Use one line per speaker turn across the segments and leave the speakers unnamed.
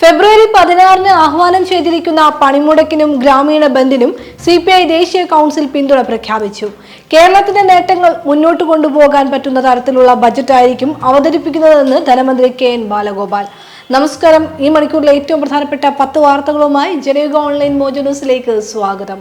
ഫെബ്രുവരി പതിനാറിന് ആഹ്വാനം ചെയ്തിരിക്കുന്ന പണിമുടക്കിനും ഗ്രാമീണ ബന്ദിനും സി പി ഐ ദേശീയ കൗൺസിൽ പിന്തുണ പ്രഖ്യാപിച്ചു. കേരളത്തിന്റെ നേട്ടങ്ങൾ മുന്നോട്ട് കൊണ്ടുപോകാൻ പറ്റുന്ന തരത്തിലുള്ള ബജറ്റായിരിക്കും അവതരിപ്പിക്കുന്നതെന്ന് ധനമന്ത്രി കെ എൻ ബാലഗോപാൽ. നമസ്കാരം. ഈ മണിക്കൂറിലെ ഏറ്റവും പ്രധാനപ്പെട്ട പത്ത് വാർത്തകളുമായി ജനയുഗ ഓൺലൈൻ മോജ ന്യൂസിലേക്ക് സ്വാഗതം.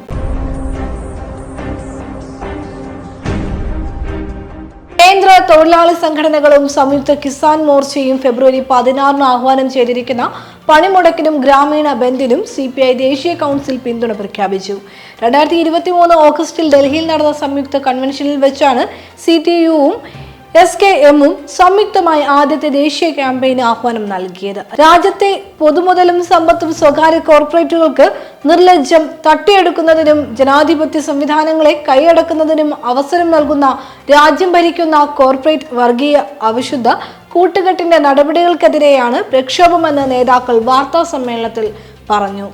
കേന്ദ്ര തൊഴിലാളി സംഘടനകളും സംയുക്ത കിസാൻ മോർച്ചയും ഫെബ്രുവരി പതിനാറിന് ആഹ്വാനം ചെയ്തിരിക്കുന്ന പണിമുടക്കിനും ഗ്രാമീണ ബന്ദിനും സി പി ഐ ദേശീയ കൗൺസിൽ പിന്തുണ പ്രഖ്യാപിച്ചു. രണ്ടായിരത്തി ഇരുപത്തി മൂന്ന് ഓഗസ്റ്റിൽ ഡൽഹിയിൽ നടന്ന സംയുക്ത കൺവെൻഷനിൽ വെച്ചാണ് സി ടി യുവും എസ് കെ എമ്മും സംയുക്തമായി ആദ്യത്തെ ദേശീയ ക്യാമ്പയിന് ആഹ്വാനം നൽകിയത്. രാജ്യത്തെ പൊതുമുതലും സമ്പത്തും സ്വകാര്യ കോർപ്പറേറ്റുകൾക്ക് നിർലജ്ജം തട്ടിയെടുക്കുന്നതിനും ജനാധിപത്യ സംവിധാനങ്ങളെ കൈയടക്കുന്നതിനും അവസരം നൽകുന്ന രാജ്യം ഭരിക്കുന്ന കോർപ്പറേറ്റ് വർഗീയ അവിശുദ്ധ കൂട്ടുകെട്ടിന്റെ നടപടികൾക്കെതിരെയാണ് പ്രക്ഷോഭമെന്ന് നേതാക്കൾ വാർത്താ സമ്മേളനത്തിൽ പറഞ്ഞു.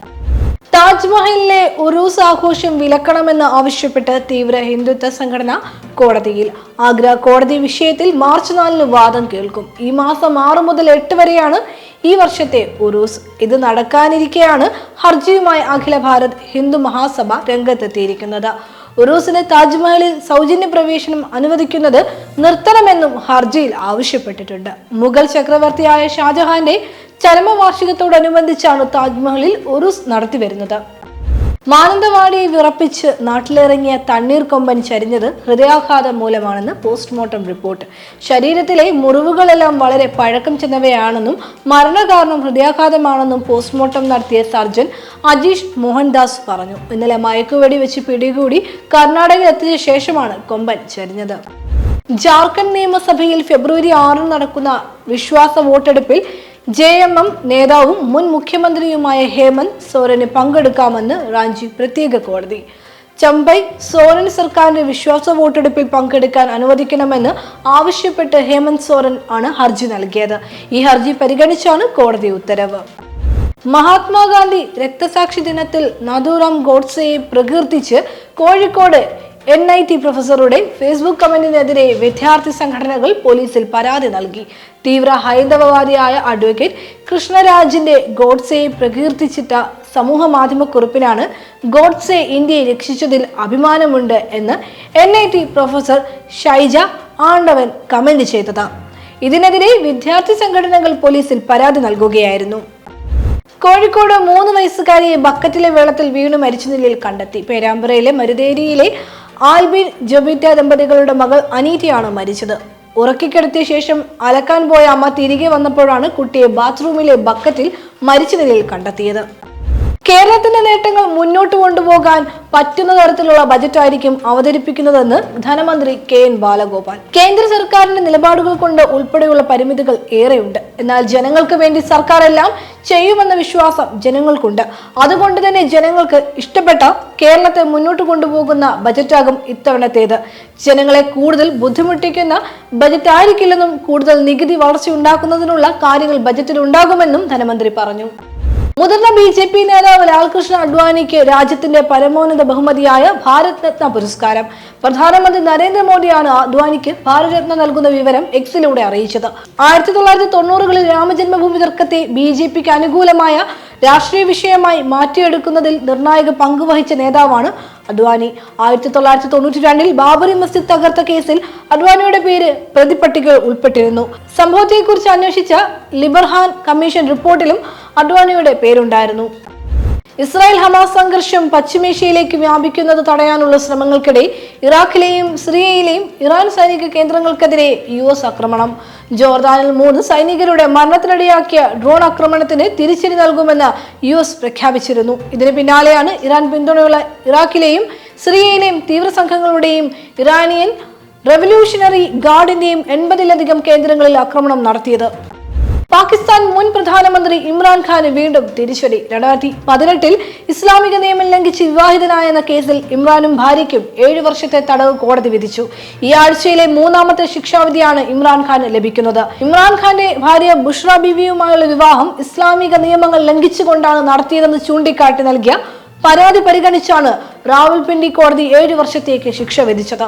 താജ്മഹലിലെ ഉറൂസ് ആഘോഷം വിലക്കണമെന്ന് ആവശ്യപ്പെട്ട് തീവ്ര ഹിന്ദുത്വ സംഘടന കോടതിയിൽ. ആഗ്ര കോടതി വിഷയത്തിൽ മാർച്ച് നാലിന് വാദം കേൾക്കും. ഈ മാസം ആറ് മുതൽ എട്ട് വരെയാണ് ഈ വർഷത്തെ ഉറൂസ് ഇത് നടക്കാനിരിക്കെയാണ് ഹർജിയുമായി അഖില ഭാരത് ഹിന്ദു മഹാസഭ രംഗത്തെത്തിയിരിക്കുന്നത്. ഉറൂസിന് താജ്മഹലിൽ സൗജന്യ പ്രവേശനം അനുവദിക്കുന്നത് നിർത്തണമെന്നും ഹർജിയിൽ ആവശ്യപ്പെട്ടിട്ടുണ്ട്. മുഗൾ ചക്രവർത്തിയായ ഷാജഹാന്റെ ചരമവാർഷികത്തോടനുബന്ധിച്ചാണ് താജ്മഹലിൽ ഉറുസ് നടത്തിവരുന്നത് മാനന്തവാടിയെ വിറപ്പിച്ച് നാട്ടിലിറങ്ങിയ തണ്ണീർ കൊമ്പൻ ചരിഞ്ഞത് ഹൃദയാഘാതം മൂലമാണെന്ന് പോസ്റ്റ്മോർട്ടം റിപ്പോർട്ട്. ശരീരത്തിലെ മുറിവുകളെല്ലാം വളരെ പഴക്കം ചെന്നവയാണെന്നും മരണകാരണം ഹൃദയാഘാതമാണെന്നും പോസ്റ്റ്മോർട്ടം നടത്തിയ സർജൻ അജീഷ് മോഹൻദാസ് പറഞ്ഞു. ഇന്നലെ മയക്കുവെടി വെച്ച് പിടികൂടി കർണാടകയിൽ എത്തിയ ശേഷമാണ് കൊമ്പൻ ചരിഞ്ഞത്. ജാർഖണ്ഡ് നിയമസഭയിൽ ഫെബ്രുവരി ആറിന് നടക്കുന്ന വിശ്വാസ വോട്ടെടുപ്പിൽ ജെ എം എം നേതാവും മുൻ മുഖ്യമന്ത്രിയുമായ ഹേമന്ത് സോറന് പങ്കെടുക്കാമെന്ന് റാഞ്ചി പ്രത്യേക കോടതി. ചമ്പൈ സോറൻ സർക്കാരിന്റെ വിശ്വാസ വോട്ടെടുപ്പിൽ പങ്കെടുക്കാൻ അനുവദിക്കണമെന്ന് ആവശ്യപ്പെട്ട് ഹേമന്ത് സോറൻ ആണ് ഹർജി നൽകിയത്. ഈ ഹർജി പരിഗണിച്ചാണ് കോടതി ഉത്തരവ്. മഹാത്മാഗാന്ധി രക്തസാക്ഷി ദിനത്തിൽ നാഥുറാം ഗോഡ്സെയെ പ്രകീർത്തിച്ച് കോഴിക്കോട് എൻ ഐ ടി പ്രൊഫസറുടെ ഫേസ്ബുക്ക് കമന്റിനെതിരെ വിദ്യാർത്ഥി സംഘടനകൾ പോലീസിൽ പരാതി നൽകി. തീവ്ര ഹൈന്ദവവാദിയായ അഡ്വക്കേറ്റ് കൃഷ്ണരാജിന്റെ ഗോഡ്സെയെ പ്രകീർത്തിച്ചിട്ട സമൂഹ മാധ്യമ കുറിപ്പിലാണ് ഗോഡ്സെ ഇന്ത്യയെ രക്ഷിച്ചതിൽ അഭിമാനമുണ്ട് എന്ന് N I T professor Shaija Andavan comment ചെയ്തത്. ഇതിനെതിരെ വിദ്യാർത്ഥി സംഘടനകൾ പോലീസിൽ പരാതി നൽകുകയായിരുന്നു. കോഴിക്കോട് മൂന്ന് വയസ്സുകാരിയെ ബക്കറ്റിലെ വെള്ളത്തിൽ വീണു മരിച്ച നിലയിൽ കണ്ടെത്തി. പേരാമ്പ്രയിലെ മരുതേരിയിലെ ആൽബിൻ ജബീറ്റ ദമ്പതികളുടെ മകൾ അനീറ്റയാണ് മരിച്ചത്. ഉറക്കിക്കിടത്തിയ ശേഷം അലക്കാൻ പോയ അമ്മ തിരികെ വന്നപ്പോഴാണ് കുട്ടിയെ ബാത്റൂമിലെ ബക്കറ്റിൽ മരിച്ച നിലയിൽ കണ്ടെത്തിയത്. കേരളത്തിന്റെ നേട്ടങ്ങൾ മുന്നോട്ട് കൊണ്ടുപോകാൻ പറ്റുന്ന തരത്തിലുള്ള ബജറ്റായിരിക്കും അവതരിപ്പിക്കുന്നതെന്ന് ധനമന്ത്രി കെ എൻ ബാലഗോപാൽ. കേന്ദ്ര സർക്കാരിന്റെ നിലപാടുകൾ കൊണ്ട് ഉൾപ്പെടെയുള്ള പരിമിതികൾ ഏറെയുണ്ട്. എന്നാൽ ജനങ്ങൾക്ക് വേണ്ടി സർക്കാർ എല്ലാം ചെയ്യുമെന്ന വിശ്വാസം ജനങ്ങൾക്കുണ്ട്. അതുകൊണ്ട് തന്നെ ജനങ്ങൾക്ക് ഇഷ്ടപ്പെട്ട കേരളത്തെ മുന്നോട്ട് കൊണ്ടുപോകുന്ന ബജറ്റാകും ഇത്തവണത്തേത്. ജനങ്ങളെ കൂടുതൽ ബുദ്ധിമുട്ടിക്കുന്ന ബജറ്റ് ആയിരിക്കില്ലെന്നും കൂടുതൽ നികുതി വളർച്ച ഉണ്ടാക്കുന്നതിനുള്ള കാര്യങ്ങൾ ബജറ്റിൽ ഉണ്ടാകുമെന്നും ധനമന്ത്രി പറഞ്ഞു. മുതിർന്ന ബി ജെ പി നേതാവ് ലാൽകൃഷ്ണ അഡ്വാനിക്ക് രാജ്യത്തിന്റെ പരമോന്നത ബഹുമതിയായ ഭാരത് രത്ന പുരസ്കാരം. പ്രധാനമന്ത്രി നരേന്ദ്രമോദിയാണ് ഭാരത് രത്ന നൽകുന്ന വിവരം എക്സിലൂടെ അറിയിച്ചത്. ആയിരത്തി തൊള്ളായിരത്തി തൊണ്ണൂറുകളിൽ രാമജന്മഭൂമി തർക്കത്തെ ബി ജെ പിക്ക് അനുകൂലമായ രാഷ്ട്രീയ വിഷയമായി മാറ്റിയെടുക്കുന്നതിൽ നിർണായക പങ്കുവഹിച്ച നേതാവാണ് അദ്വാനി ആയിരത്തി തൊള്ളായിരത്തി തൊണ്ണൂറ്റി രണ്ടിൽ ബാബറി മസ്ജിദ് തകർത്ത കേസിൽ അദ്വാനിയുടെ പേര് പ്രതിപട്ടികയിൽ ഉൾപ്പെട്ടിരുന്നു. സംഭവത്തെക്കുറിച്ച് അന്വേഷിച്ച ലിബർഹാൻ കമ്മീഷൻ റിപ്പോർട്ടിലും അദ്വാനിയുടെ പേരുണ്ടായിരുന്നു. ഇസ്രായേൽ ഹമാസ് സംഘർഷം പശ്ചിമേഷ്യയിലേക്ക് വ്യാപിക്കുന്നത് തടയാനുള്ള ശ്രമങ്ങൾക്കിടെ ഇറാഖിലെയും സിറിയയിലെയും ഇറാൻ സൈനിക കേന്ദ്രങ്ങൾക്കെതിരെ യു എസ് ആക്രമണം. ജോർദാനിൽ മൂന്ന് സൈനികരുടെ മരണത്തിനിടയാക്കിയ ഡ്രോൺ ആക്രമണത്തിന് തിരിച്ചടി നൽകുമെന്ന് യു എസ് പ്രഖ്യാപിച്ചിരുന്നു. ഇതിന് പിന്നാലെയാണ് ഇറാൻ പിന്തുണയുള്ള ഇറാഖിലെയും സിറിയയിലെയും തീവ്ര സംഘങ്ങളുടെയും ഇറാനിയൻ റവല്യൂഷണറി ഗാർഡിന്റെയും എൺപതിലധികം കേന്ദ്രങ്ങളിൽ ആക്രമണം നടത്തിയത്. പാകിസ്ഥാൻ മുൻ പ്രധാനമന്ത്രി ഇമ്രാൻഖാന് വീണ്ടും തിരിച്ചടി. രണ്ടായിരത്തി പതിനെട്ടിൽ ഇസ്ലാമിക നിയമം ലംഘിച്ച് വിവാഹിതനായെന്ന കേസിൽ ഇമ്രാനും ഭാര്യയ്ക്കും ഏഴു വർഷത്തെ തടവ് കോടതി വിധിച്ചു. ഈ ആഴ്ചയിലെ മൂന്നാമത്തെ ശിക്ഷാവിധിയാണ് ഇമ്രാൻഖാന് ലഭിക്കുന്നത്. ഇമ്രാൻഖാന്റെ ഭാര്യ ബുഷ്ര ബിവിയുമായുള്ള വിവാഹം ഇസ്ലാമിക നിയമങ്ങൾ ലംഘിച്ചുകൊണ്ടാണ് നടത്തിയതെന്ന് ചൂണ്ടിക്കാട്ടി നൽകിയ പരാതി പരിഗണിച്ചാണ് റാവൽപിണ്ടി കോടതി ഏഴു വർഷത്തേക്ക് ശിക്ഷ വിധിച്ചത്.